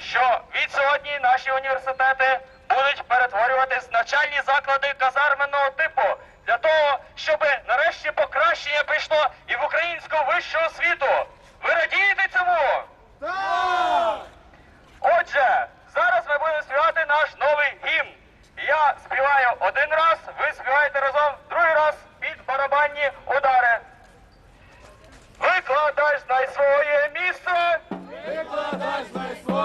що від сьогодні наші університети будуть перетворюватись навчальні заклади казарменного типу для того, щоб нарешті покращення прийшло і в українську вищу освіту. Ви радієте цьому? Так! Отже, зараз ми будемо співати наш новий гімн. Я співаю один раз, ви співаєте разом другий раз під барабанні удари. Викладач, знай своє місце. Викладач, знай своє.